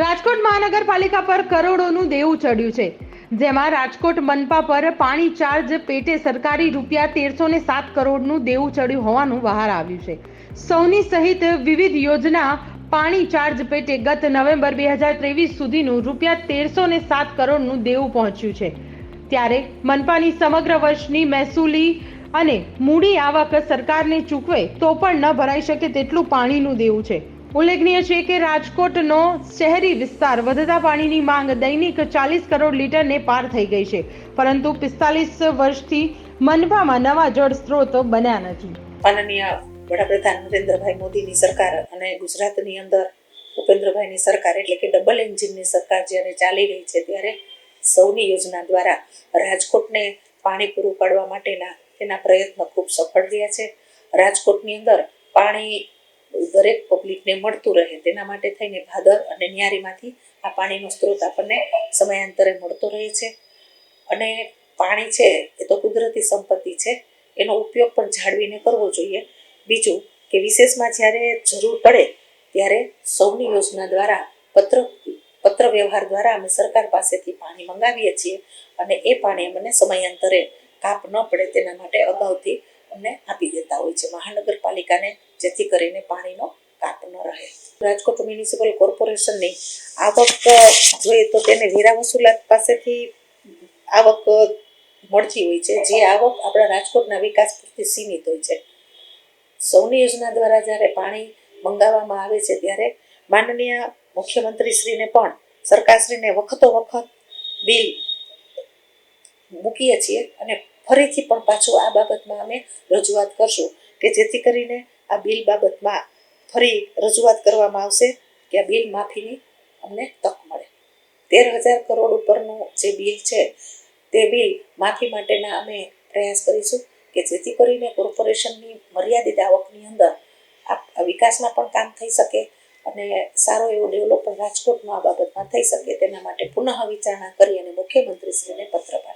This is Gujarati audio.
રાજકોટ મહાનગરપાલિકા પર કરોડોનું દેવું ચડ્યું છે, જેમાં રાજકોટ મનપા પર પાણી ચાર્જ પેટે સરકારી રૂપિયા તેરસો ને સાત કરોડનું દેવું ચડ્યું હોવાનું બહાર આવ્યું છે. સૌની સહિત વિવિધ યોજના પાણી ચાર્જ પેટે ગત નવેમ્બર બે હજાર ત્રેવીસ સુધીનું રૂપિયા તેરસો ને સાત કરોડનું દેવું પહોંચ્યું છે. ત્યારે મનપાની સમગ્ર વર્ષની મહેસૂલી અને મૂડી આવક સરકારને ચૂકવે તો પણ ન ભરાઈ શકે તેટલું પાણીનું દેવું છે. ઉલ્લેખનીય છે કે રાજકોટનો શહેરી વિસ્તાર વધતા પાણીની માંગ દૈનિક ચાલીસ કરોડ લીટરને પાર થઈ ગઈ છે. પરંતુ પિસ્તાલીસ વર્ષથી મનપામાં નવા જળ સ્ત્રોત બન્યા નથી. માનનીય વડાપ્રધાન નરેન્દ્રભાઈ મોદીની સરકાર અને ગુજરાતની અંદર ભૂપેન્દ્રભાઈની સરકાર એટલે કે ડબલ એન્જિનની સરકાર જ્યારે ચાલી રહી છે ત્યારે સૌની યોજના દ્વારા રાજકોટને પાણી પૂરું પાડવા માટેના તેના પ્રયત્નો ખૂબ સફળ રહ્યા છે. રાજકોટની અંદર પાણી દરેક પબ્લિકને મળતું રહે. તેના માટે થઈને ભાદર અને ન્યારીમાંથી આ પાણીનો સ્ત્રોત આપણને સમયાંતરે મળતો રહે છે. અને પાણી છે એ તો કુદરતી સંપત્તિ છે. એનો ઉપયોગ પણ જાળવીને કરવો જોઈએ. બીજું કે વિશેષમાં જ્યારે જરૂર પડે ત્યારે સૌની યોજના દ્વારા પત્ર પત્ર વ્યવહાર દ્વારા અમે સરકાર પાસેથી પાણી મંગાવીએ છીએ અને એ પાણી અમને સમયાંતરે કાપ ન પડે તેના માટે અગાઉથી અમને આપી દેતા હોય છે. મહાનગરપાલિકાને જેથી કરીને પાણીનો કાપ ન રહે. રાજકોટ મ્યુનિસિપલ કોર્પોરેશનની આવક, જોઈએ તો તેને વેરા વસૂલાત પાસેથી આવક મળતી હોય છે. જે આવક આપણા રાજકોટના વિકાસ પૂરતી સીમિત હોય છે. સૌની યોજના દ્વારા જ્યારે પાણી મંગાવવામાં આવે છે, ત્યારે માનનીય મુખ્યમંત્રીશ્રીને પણ સરકારશ્રીને વખતો વખત બિલ મૂકીએ છીએ અને ફરીથી પણ પાછું આ બાબતમાં અમે રજૂઆત કરશું કે જેથી કરીને આ બિલ બાબતમાં ફરી રજૂઆત કરવામાં આવશે કે આ બિલ માફીની અમને તક મળે. તેર હજાર કરોડ ઉપરનું જે બિલ છે, તે બિલ માફી માટેના અમે પ્રયાસ કરીશું કે જેથી કરીને કોર્પોરેશનની મર્યાદિત આવકની અંદર આ વિકાસમાં પણ કામ થઈ શકે અને સારો એવો ડેવલપમેન્ટ રાજકોટમાં આ બાબતમાં થઈ શકે તેના માટે પુનઃ વિચારણા કરી અને મુખ્યમંત્રીશ્રીને પત્ર પાઠવશું.